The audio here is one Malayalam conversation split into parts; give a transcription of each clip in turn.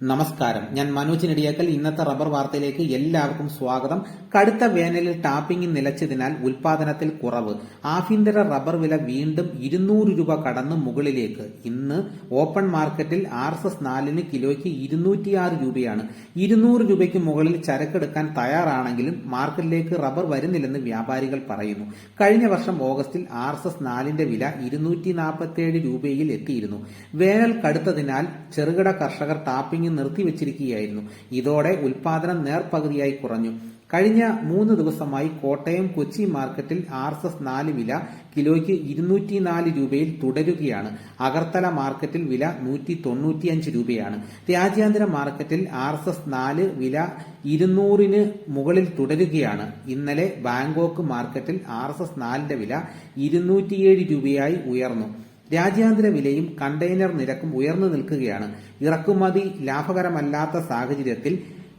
നമസ്കാരം. ഞാൻ മനോജ് നെടിയാക്കൽ ഇന്നത്തെ റബ്ബർ വാർത്തയിലേക്ക് എല്ലാവർക്കും സ്വാഗതം. കടുത്ത വേനലിൽ ടാപ്പിംഗ് നിലച്ചതിനാൽ ഉൽപാദനത്തിൽ കുറവ്. ആഭ്യന്തര റബ്ബർ വില വീണ്ടും ഇരുന്നൂറ് രൂപ കടന്ന് മുകളിലേക്ക്. ഇന്ന് ഓപ്പൺ മാർക്കറ്റിൽ ആർ എസ് എസ് നാലിന് കിലോയ്ക്ക് ഇരുന്നൂറ്റിയാറ് രൂപയാണ്. ഇരുന്നൂറ് രൂപയ്ക്ക് മുകളിൽ ചരക്കെടുക്കാൻ തയ്യാറാണെങ്കിലും മാർക്കറ്റിലേക്ക് റബ്ബർ വരുന്നില്ലെന്ന് വ്യാപാരികൾ പറയുന്നു. കഴിഞ്ഞ വർഷം ഓഗസ്റ്റിൽ ആർ എസ് എസ് നാലിന്റെ വില ഇരുന്നൂറ്റി നാൽപ്പത്തിയേഴ് രൂപയിൽ എത്തിയിരുന്നു. വേനൽ കടുത്തതിനാൽ ചെറുകിട കർഷകർ ടാപ്പിംഗ് നിർത്തിവച്ചിരിക്കുകയായിരുന്നു ഇതോടെ ഉൽപാദനം നേർപകുതിയായി കുറഞ്ഞു. കഴിഞ്ഞ മൂന്ന് ദിവസമായി കോട്ടയം കൊച്ചി മാർക്കറ്റിൽ ആർ എസ് എസ് നാല് വില കിലോയ്ക്ക് ഇരുന്നൂറ്റിനാല് രൂപയിൽ തുടരുകയാണ്. അഗർത്തല മാർക്കറ്റിൽ വില നൂറ്റി തൊണ്ണൂറ്റിയഞ്ച് രൂപയാണ്. രാജ്യാന്തര മാർക്കറ്റിൽ ആർ എസ് എസ് നാല് വില ഇരുന്നൂറിന് മുകളിൽ തുടരുകയാണ്. ഇന്നലെ ബാങ്കോക്ക് മാർക്കറ്റിൽ ആർ എസ് എസ് നാലിന്റെ വില ഇരുന്നൂറ്റിയേഴ് രൂപയായി ഉയർന്നു. രാജ്യാന്തര വിലയും കണ്ടെയ്നർ നിരക്കും ഉയർന്നു നിൽക്കുകയാണ്. ഇറക്കുമതി ലാഭകരമല്ലാത്ത സാഹചര്യത്തിൽ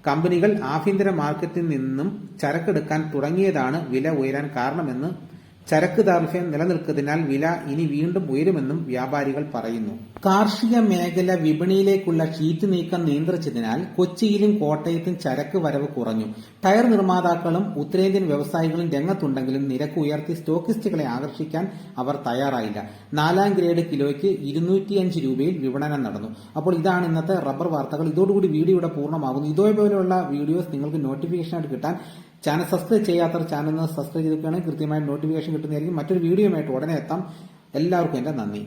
കമ്പനികൾ ആഭ്യന്തര മാർക്കറ്റിൽ നിന്നും ചരക്കെടുക്കാൻ തുടങ്ങിയതാണ് വില ഉയരാൻ കാരണമെന്ന് ചരക്ക് ദാർഢ്യം നിലനിൽക്കുന്നതിനാൽ വില ഇനി വീണ്ടും ഉയരുമെന്നും വ്യാപാരികൾ പറയുന്നു. കാർഷിക മേഖല വിപണിയിലേക്കുള്ള ഷീറ്റ് നീക്കം നിയന്ത്രിച്ചതിനാൽ കൊച്ചിയിലും കോട്ടയത്തും ചരക്ക് വരവ് കുറഞ്ഞു. ടയർ നിർമ്മാതാക്കളും ഉത്തരേന്ത്യൻ വ്യവസായികളും രംഗത്തുണ്ടെങ്കിലും നിരക്ക് ഉയർത്തി സ്റ്റോക്കിസ്റ്റുകളെ ആകർഷിക്കാൻ അവർ തയ്യാറായില്ല. നാലാം ഗ്രേഡ് കിലോയ്ക്ക് ഇരുന്നൂറ്റിയഞ്ച് രൂപയിൽ വിപണനം നടന്നു. അപ്പോൾ ഇതാണ് ഇന്നത്തെ റബ്ബർ വാർത്തകൾ. ഇതോടുകൂടി വീഡിയോയുടെ പൂർണമാകുന്നു. ഇതേപോലെയുള്ള വീഡിയോസ് നിങ്ങൾക്ക് നോട്ടിഫിക്കേഷൻ ആയിട്ട് കിട്ടാൻ ചാനൽ സബ്സ്ക്രൈബ് ചെയ്യാത്തവർ ചാനൽ സബ്സ്ക്രൈബ് ചെയ്തിട്ടാണ് കൃത്യമായി നോട്ടിഫിക്കേഷൻ കിട്ടുന്നതായിരിക്കും. മറ്റൊരു വീഡിയോയുമായിട്ട് ഉടനെ എത്താം. എല്ലാവർക്കും എന്റെ നന്ദി.